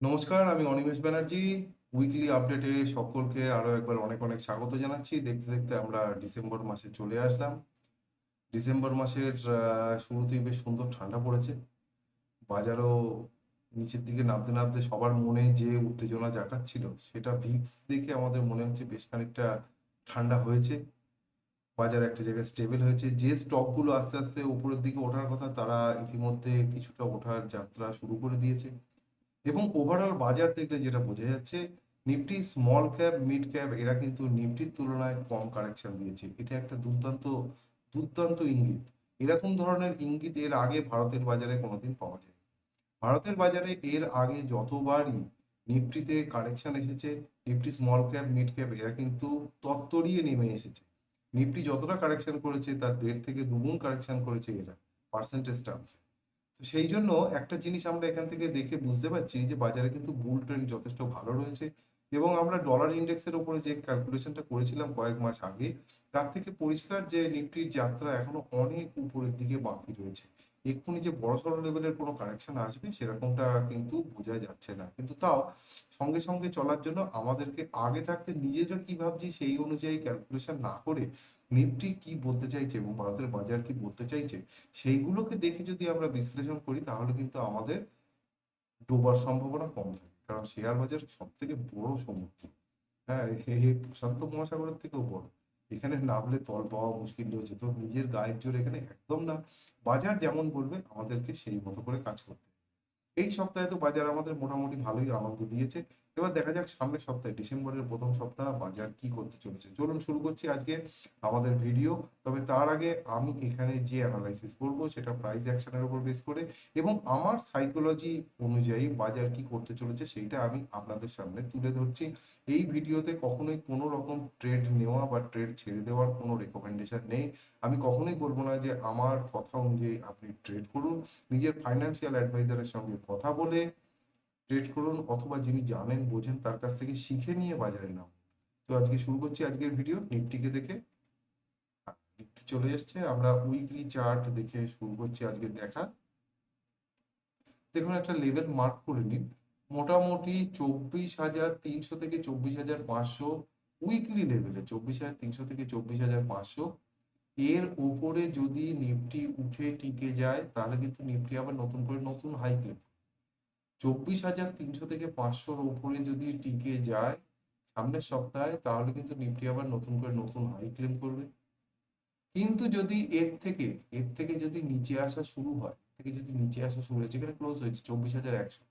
নমস্কার, আমি অনিমেষ ব্যানার্জি। উইকলি আপডেটে সকলকে আরও একবার অনেক অনেক স্বাগত জানাচ্ছি। দেখতে দেখতে আমরা ডিসেম্বর মাসে চলে আসলাম। ডিসেম্বর মাসের শুরুতেই বেশ সুন্দর ঠান্ডা পড়েছে। বাজারও নিচের দিকে নামতে নামতে সবার মনে যে উত্তেজনা জাগাচ্ছিল, সেটা ভিক্স দেখে আমাদের মনে হচ্ছে বেশ খানিকটা ঠান্ডা হয়েছে। বাজার একটা জায়গায় স্টেবল হয়েছে। যে স্টকগুলো আস্তে আস্তে উপরের দিকে ওঠার কথা, তারা ইতিমধ্যে কিছুটা ওঠার যাত্রা শুরু করে দিয়েছে। এবং ওভারঅল বাজার দেখলে যেটা বোঝা যাচ্ছে, Nifty small cap mid cap এরা কিন্তু নিফটির তুলনায় কম কারেকশন দিয়েছে। এটা একটা দুর্দান্ত দুর্দান্ত ইঙ্গিত। এরকম ধরনের ইঙ্গিত এর আগে ভারতের বাজারে কোনোদিন পাওয়া যায় ভারতের বাজারে এর আগে যতবারই নিফটিতে কারেকশন এসেছে, Nifty small cap mid cap এরা কিন্তু তত্তরিয়ে নেমে এসেছে। নিফটি যতটা কারেকশন করেছে, তার দেড় থেকে দুগুণ কারেকশন করেছে এরা পার্সেন্টেজ টার্মসে তো সেই জন্য একটা জিনিস আমরা এখান থেকে দেখে বুঝতে পারছি যে বাজারে কিন্তু বুল ট্রেন্ড যথেষ্ট ভালো রয়েছে এবং আমরা ডলার ইন্ডেক্সের উপরে যে ক্যালকুলেশনটা করেছিলাম কয়েক মাস আগে, তার থেকে পরিষ্কার যে নিফটির যাত্রা এখনও অনেক উপরের দিকে বাকি রয়েছে। এক্ষুনি যে বড় সড়ো লেভেলের কোনো কারেকশন আসবে সেরকমটা কিন্তু বোঝা যাচ্ছে না। কিন্তু তাও সঙ্গে সঙ্গে চলার জন্য আমাদেরকে আগে থাকতে নিজেরা কি ভাবছি সেই অনুযায়ী ক্যালকুলেশন না করে নিফটি কি বলতে চাইছে এবং ভারতের বাজার কি বলতে চাইছে, সেইগুলোকে দেখে যদি আমরা বিশ্লেষণ করি, তাহলে কিন্তু আমাদের ডোবার সম্ভাবনা কম থাকে। কারণ শেয়ার বাজার সব থেকে বড় সমুদ্র। হ্যাঁ প্রশান্ত মহাসাগরের থেকেও বড়। এখানে নামলে তল পাওয়া মুশকিল রয়েছে তো নিজের গায়ের জোর এখানে একদম না। বাজার যেমন বলবে, আমাদেরকে সেই মতো করে কাজ করতে। এই সপ্তাহে তো বাজার আমাদের মোটামুটি ভালোই আনন্দ দিয়েছে। এবার দেখা যাক সামনের সপ্তাহে, ডিসেম্বরের প্রথম সপ্তাহ বাজার কি করতে চলেছে। চলুন শুরু করছি আজকে আমাদের ভিডিও। তবে তার আগে আমি এখানে যে অ্যানালাইসিস করব, সেটা প্রাইস অ্যাকশনের উপর বেস করে এবং আমার সাইকোলজি অনুযায়ী বাজার কি করতে চলেছে, সেইটা আমি আপনাদের সামনে তুলে ধরছি। এই ভিডিওতে কখনোই কোনো রকম ট্রেড নেওয়া বা ট্রেড ছেড়ে দেওয়ার কোনো রেকমেন্ডেশন নেই। আমি কখনোই বলব না যে আমার কথা অনুযায়ী আপনি ট্রেড করুন, নিজের ফাইন্যান্সিয়াল অ্যাডভাইজারের সঙ্গে কথা বলে ট্রেড করুন অথবা যিনি জানেন, বোঝেন, তার কাছ থেকে শিখে নিয়ে বাজারে নাম তো আজকে শুরু করছি আজকের ভিডিও নিফটিকে দেখে। নিফটি চলে এসছে। আমরা উইকলি চার্ট দেখে শুরু করছি আজকে দেখা। দেখুন, একটা লেভেল মার্ক করে নিন। মোটামুটি চব্বিশ হাজার তিনশো থেকে চব্বিশ হাজার পাঁচশো উইকলি লেভেলে চব্বিশ হাজার তিনশো থেকে চব্বিশ হাজার পাঁচশো। এর উপরে যদি নিফটি উঠে টিকে যায়, তাহলে কিন্তু নিফটি আবার নতুন করে নতুন হাই ক্লেম চব্বিশ হাজার তিনশো থেকে পাঁচশোর উপরে যদি টিকে যায় সামনের সপ্তাহে, তাহলে কিন্তু নিফটি আবার নতুন করে নতুন হাই ক্লেম করবে। কিন্তু যদি এর থেকে এর থেকে যদি নিচে আসা শুরু হয় থেকে যদি নিচে আসা শুরু হয়েছে এখানে ক্লোজ হয়েছে চব্বিশ হাজার একশো,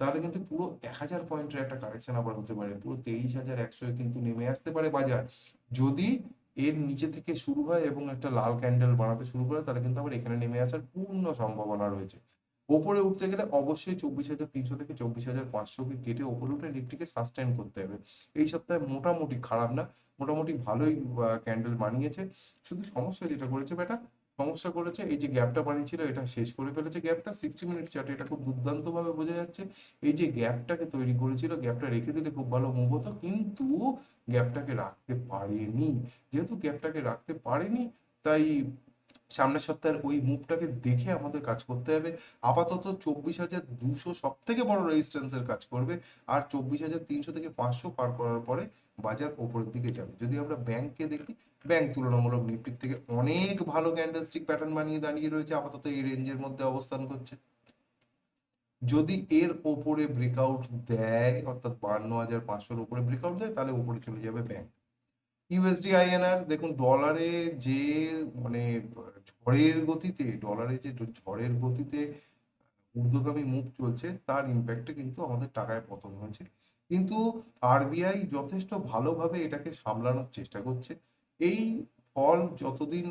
তাহলে কিন্তু পুরো এক হাজার পয়েন্টের একটা কারেকশন আবার হতে পারে। পুরো তেইশ হাজার একশো কিন্তু নেমে আসতে পারে বাজার। যদি এর নিচে থেকে শুরু হয় এবং একটা লাল ক্যান্ডেল বানাতে শুরু করে, তাহলে কিন্তু আবার এখানে নেমে আসার পূর্ণ সম্ভাবনা রয়েছে। ওপরে উঠতে গেলে অবশ্যই চব্বিশ হাজার তিনশো থেকে চব্বিশ হাজার পাঁচশোকে কেটে ওপরে উঠে নিফটিকে সাস্টেন করতে হবে। এই সপ্তাহে মোটামুটি খারাপ না, মোটামুটি ভালোই ক্যান্ডেল বানিয়েছে। শুধু সমস্যা যেটা করেছে বেটা সমস্যা করেছে এই যে গ্যাপটা বানিয়েছিল, এটা শেষ করে ফেলেছে গ্যাপটা সিক্সটি মিনিট চার্টে এটা খুব দুর্দান্ত ভাবে বোঝা যাচ্ছে। এই যে গ্যাপটাকে তৈরি করেছিল গ্যাপটা রেখে দিলে খুব ভালো মুভ হতো, কিন্তু গ্যাপটাকে রাখতে পারেনি। যেহেতু গ্যাপটাকে রাখতে পারেনি, তাই সামনের সপ্তাহের ওই মুভটাকে দেখে আমাদের কাজ করতে হবে। আপাতত চব্বিশ হাজার দুশো সব থেকে বড় রেজিস্ট্যান্সের কাজ করবে। আর চব্বিশ হাজার তিনশো থেকে পাঁচশো পার করার পরে বাজার ওপরের দিকে যাবে। যদি আমরা ব্যাংককে দেখি ব্যাংক তুলনামূলক নিফটির থেকে অনেক ভালো ক্যান্ডেলস্টিক প্যাটার্ন বানিয়ে দাঁড়িয়ে রয়েছে। আপাতত এই রেঞ্জের মধ্যে অবস্থান করছে। যদি এর ওপরে ব্রেকআউট দেয়, অর্থাৎ বান্ন হাজার পাঁচশোর উপরে ব্রেকআউট দেয়, তাহলে উপরে চলে যাবে ব্যাংক ইউএসডি আইএনআর দেখুন, ডলারে যে মানে ঝড়ের গতিতে, ডলারে যে ঝড়ের গতিতে ঊর্ধ্বগামী মুখ চলছে, তার ইম্প্যাক্টে কিন্তু আমাদের টাকায় পতন হয়েছে। কিন্তু আরবিআই যথেষ্ট ভালোভাবে এটাকে সামলানোর চেষ্টা করছে। এই ফল যতদিন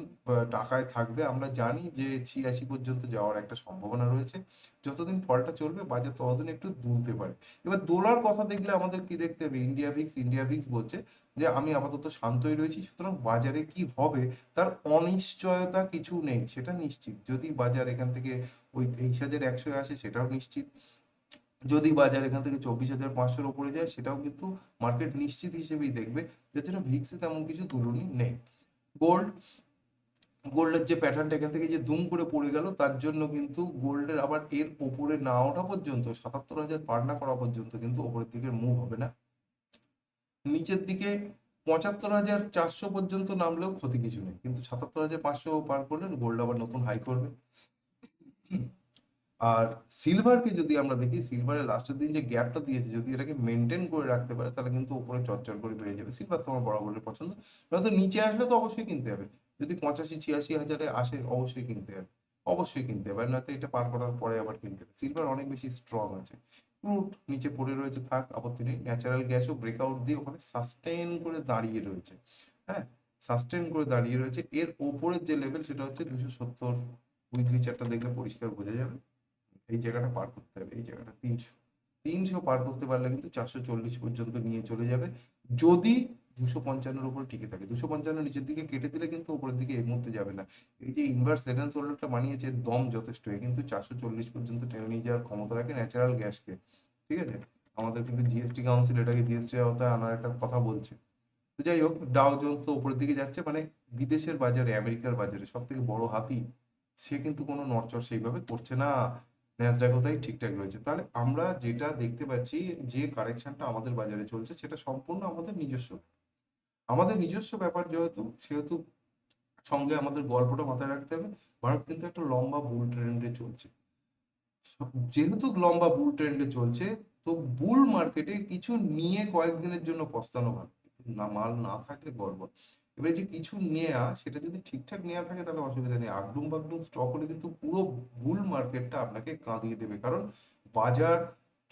টাকায় থাকবে, আমরা জানি যে ছিয়াশি পর্যন্ত যাওয়ার একটা সম্ভাবনা রয়েছে। যতদিন ফলটা চলবে, বাজার ততদিন একটু দুলতে পারে। এবার দোলার কথা দেখলে আমাদের কি দেখতে হবে? ইন্ডিয়া ভিক্স ইন্ডিয়া ভিক্স বলছে যে, আমি আপাতত শান্তই রয়েছি, সুতরাং বাজারে কি হবে, তার অনিশ্চয়তা কিছু নেই, সেটা নিশ্চিত। যদি বাজার এখান থেকে ওই তেইশ হাজার একশো আসে, সেটাও নিশ্চিত। যদি বাজার এখান থেকে চব্বিশ হাজার পাঁচশোর উপরে যায়, সেটাও কিন্তু মার্কেট নিশ্চিত হিসেবেই দেখবে। যার জন্য ভিক্সে তেমন কিছু তুলনি নেই। গোল্ড গোল্ডের যে প্যাটার্নটা এখান থেকে যে দুম করে পড়ে গেল, তার জন্য কিন্তু গোল্ডের আবার এর ওপরে না ওঠা পর্যন্ত, সাতাত্তর হাজার পার না করা পর্যন্ত কিন্তু ওপরের দিকে মুভ হবে না। নিচের দিকে পঁচাত্তর হাজার চারশো পর্যন্ত নামলেও ক্ষতি কিছু নেই, কিন্তু সাতাত্তর হাজার পাঁচশো পার করলে গোল্ড আবার নতুন হাই করবে। আর সিলভারকে যদি আমরা দেখি, সিলভারের লাস্টের দিন যে গ্যাপটা দিয়েছে, যদি এটাকে মেনটেন করে রাখতে পারে, তাহলে কিন্তু উপরে চরচর করে বেড়ে যাবে। সিলভার তোমার বরাবরের পছন্দ। নয়তো নিচে আসলে তো অবশ্যই কিনতে হবে। যদি পঁচাশি, ছিয়াশি হাজারে আসে, অবশ্যই কিনতে হবে। অবশ্যই কিনতে হবে। নয়তো এটা পার করার পরে আবার কিনতে হবে। সিলভার অনেক বেশি স্ট্রং আছে। ক্রুড নিচে পড়ে রয়েছে, থাক, আপত্তি নেই। ন্যাচারাল গ্যাসও ব্রেকআউট দিয়ে ওখানে সাস্টেন করে দাঁড়িয়ে রয়েছে। হ্যাঁ সাস্টেন করে দাঁড়িয়ে রয়েছে। এর ওপরের যে লেভেল সেটা হচ্ছে দুশো সত্তর উইকলি চারটা দেখলে পরিষ্কার বোঝা যাবে। এই জায়গাটা পার করতে হবে, এই জায়গাটা তিনশো। তিনশো পার করতে পারলে কিন্তু চারশো চল্লিশ পর্যন্ত নিয়ে চলে যাবে। যদি দুশো পঞ্চান্নর উপরে টিকে থাকে, দুশো পঞ্চান্ন নিচের দিকে কেটে দিলে কিন্তু উপরের দিকে এই মুহূর্তে যাবে না। এই যে ইনভার্স সেট অ্যান্ড শোল্ডারটা বানিয়েছে, দম যথেষ্ট। কিন্তু চারশো চল্লিশ পর্যন্ত টেনে নিয়ে যাওয়ার ক্ষমতা রাখে ন্যাচারাল গ্যাসকে ঠিক আছে? আমাদের কিন্তু জিএসটি কাউন্সিল এটাকে জিএসটি আওতায় আনার একটা কথা বলছে। তো যাই হোক ডাও জোন্স তো উপরের দিকে যাচ্ছে মানে বিদেশের বাজারে, আমেরিকার বাজারে সব থেকে বড় হাতি, সে কিন্তু কোনো নড়চড় সেইভাবে করছে না। ন্যাসডাকও তাই ঠিকঠাক রয়েছে। তাহলে আমরা যেটা দেখতে পাচ্ছি, যে কারেকশনটা আমাদের বাজারে চলছে, সেটা সম্পূর্ণ আমাদের নিজস্ব। আমাদের নিজস্ব ব্যাপার যেহেতু, সেহেতু সঙ্গে আমাদের গল্পটা মাথায় রাখতে হবে, ভারত কিন্তু একটা লম্বা বুল ট্রেন্ডে চলছে। যেহেতু লম্বা বুল ট্রেন্ডে চলছে, তো বুল মার্কেটে কিছু নিয়ে কয়েকদিনের জন্য পস্তানো ভালো। না, মাল না থাকলে গড়বড়। এবারে যে কিছু নেয়া, সেটা যদি ঠিকঠাক নেওয়া থাকে তাহলে অসুবিধা নেই। আগডুম বাগডুম স্টক হলে কিন্তু পুরো বুল মার্কেটটা আপনাকে কাঁদিয়ে দেবে। কারণ বাজার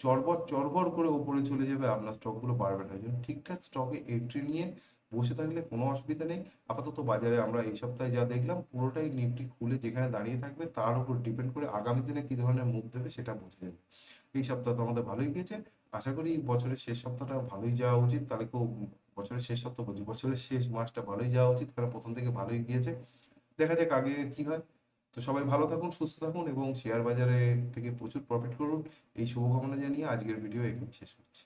চরবর চরবর করে ওপরে চলে যাবে, আপনার স্টকগুলো বাড়বে না। জন্য ঠিকঠাক স্টকে এন্ট্রি নিয়ে বসে থাকলে কোনো অসুবিধা নেই। আপাতত বাজারে আমরা এই সপ্তাহে যা দেখলাম, পুরোটাই নিফটি খুলে যেখানে দাঁড়িয়ে থাকবে, তার উপর ডিপেন্ড করে আগামী দিনে কি ধরনের মুভ দেবে সেটা বোঝা যাবে এই সপ্তাহ তো আমাদের ভালোই গেছে। আশা করি বছরের শেষ সপ্তাহটা ভালোই যাওয়া উচিত। তাহলে খুব বছরের শেষ সপ্তাহ বলছি, বছরের শেষ মাসটা ভালোই যাওয়া উচিত, কারণ প্রথম থেকে ভালোই গিয়েছে। দেখা যাক আগে কি হয়। তো সবাই ভালো থাকুন, সুস্থ থাকুন এবং শেয়ার বাজারে থেকে প্রচুর প্রফিট করুন। এই শুভকামনা জানিয়ে আজকের ভিডিও এখানে শেষ করছি।